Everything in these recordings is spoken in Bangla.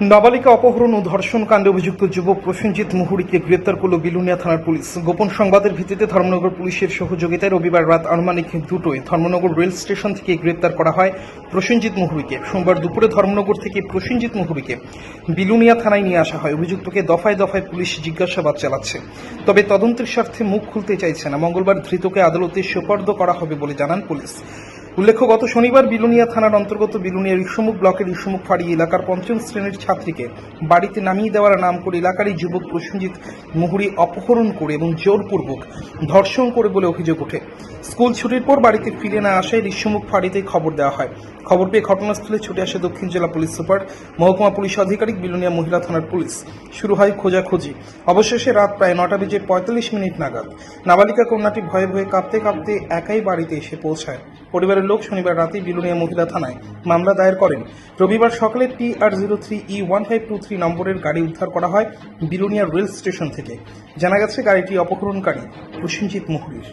নাবালিকা অপহরণ ও ধর্ষণ কাণ্ডে অভিযুক্ত যুবক প্রসেনজিৎ মুহুরীকে গ্রেপ্তার করল বিলুনিয়া থানার পুলিশ। গোপন সংবাদের ভিত্তিতে ধর্মনগর পুলিশের সহযোগিতায় রবিবার রাত আনুমানিক দুটোয় ধর্মনগর রেল স্টেশন থেকে গ্রেপ্তার করা হয় প্রসেনজিৎ মুহুরীকে। সোমবার দুপুরে ধর্মনগর থেকে প্রসেনজিৎ মুহুরীকে বিলুনিয়া থানায় নিয়ে আসা হয়। অভিযুক্তকে দফায় দফায় পুলিশ জিজ্ঞাসাবাদ চালাচ্ছে। তবে তদন্তের স্বার্থে মুখ খুলতে চাইছে না। মঙ্গলবার ধৃতকে আদালতে সোপর্দ করা হবে বলে জানান পুলিশ। উল্লেখ্য, গত শনিবার বিলুনিয়া থানার অন্তর্গত বিলুনিয়া ঋষমুখ ব্লকের ঋষমুখ ফাঁড়ি এলাকার পঞ্চম শ্রেণির ছাত্রীকে বাড়িতে নামিয়ে দেওয়ার নাম করে এলাকারই যুবক প্রসেনজিৎ মুহুরি অপহরণ করে এবং জোরপূর্বক ধর্ষণ করে বলে অভিযোগ ওঠে। স্কুল ছুটির পর বাড়িতে ফিরে না আসায় ঋষমুখ ফাঁড়িতে খবর দেওয়া হয়। খবর পেয়ে ঘটনাস্থলে ছুটে আসে দক্ষিণ জেলা পুলিশ সুপার, মহকুমা পুলিশ আধিকারিক, বিলুনিয়া মহিলা থানার পুলিশ। শুরু হয় খোঁজাখুঁজি। অবশেষে রাত প্রায় নটা বেজে পঁয়তাল্লিশ মিনিট নাগাদ। নাবালিকা কন্যাটি ভয়ে ভয়ে কাঁপতে কাঁপতে একাই বাড়িতে এসে পৌঁছায়। পরিবারের লোক শনিবার রাতেই বিলুনিয়া মহিলা থানায় মামলা দায়ের করেন। রবিবার সকালে T R zero three E one five two three নম্বরের গাড়ি উদ্ধার করা হয় বিলুনিয়া রেল স্টেশন থেকে। জানা গেছে গাড়িটি অপহরণকারী প্রসেনজিৎ মুহুরীর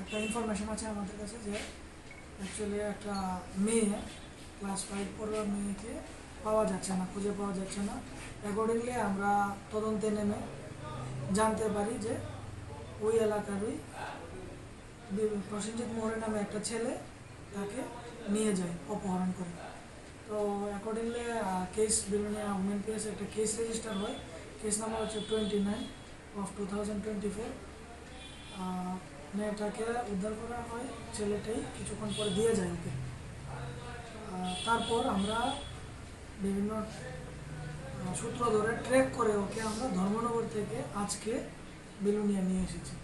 একটা ইনফরমেশন আছে আমাদের কাছে যে অ্যাকচুয়ালি একটা মেয়ে ক্লাস ফাইভ পড়ুয়া মেয়েকে পাওয়া যাচ্ছে না, খুঁজে পাওয়া যাচ্ছে না। অ্যাকর্ডিংলি আমরা তদন্তে নেমে জানতে পারি যে ওই এলাকারই প্রসেনজিৎ মোহরে নামে একটা ছেলে তাকে নিয়ে যায়, অপহরণ করে। তো অ্যাকর্ডিংলি কেস বিভিন্ন উমেন কেস একটা কেস রেজিস্টার হয়। কেস নাম্বার হচ্ছে twenty nine of two thousand twenty four মেয়েটাকে উদ্ধার করা হয়, ছেলেটাই কিছুক্ষণ পরে দিয়ে যায় ওকে। তারপর আমরা বিভিন্ন সূত্র ধরে ট্রেক করে ওকে আমরা ধর্মনগর থেকে আজকে বেলুনিয়া নিয়ে এসেছি।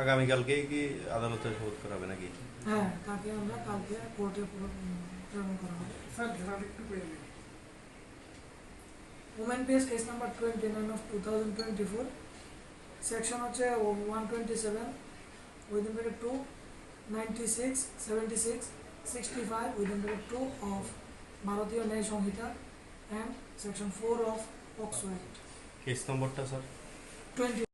আগামীকালকেই কি আদালতে শোধ করাবে নাকি? হ্যাঁ তাকে আমরা কালকে কোর্টে প্রেরণ করা হবে। Women PS case number twenty nine of two thousand twenty four section হচ্ছে one twenty seven within bracket two ninety six seventy six sixty five within bracket two of Bharatiya Nyaya Sanhita and section four of case নম্বরটা sir twenty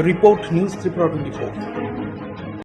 report news Tripura twenty four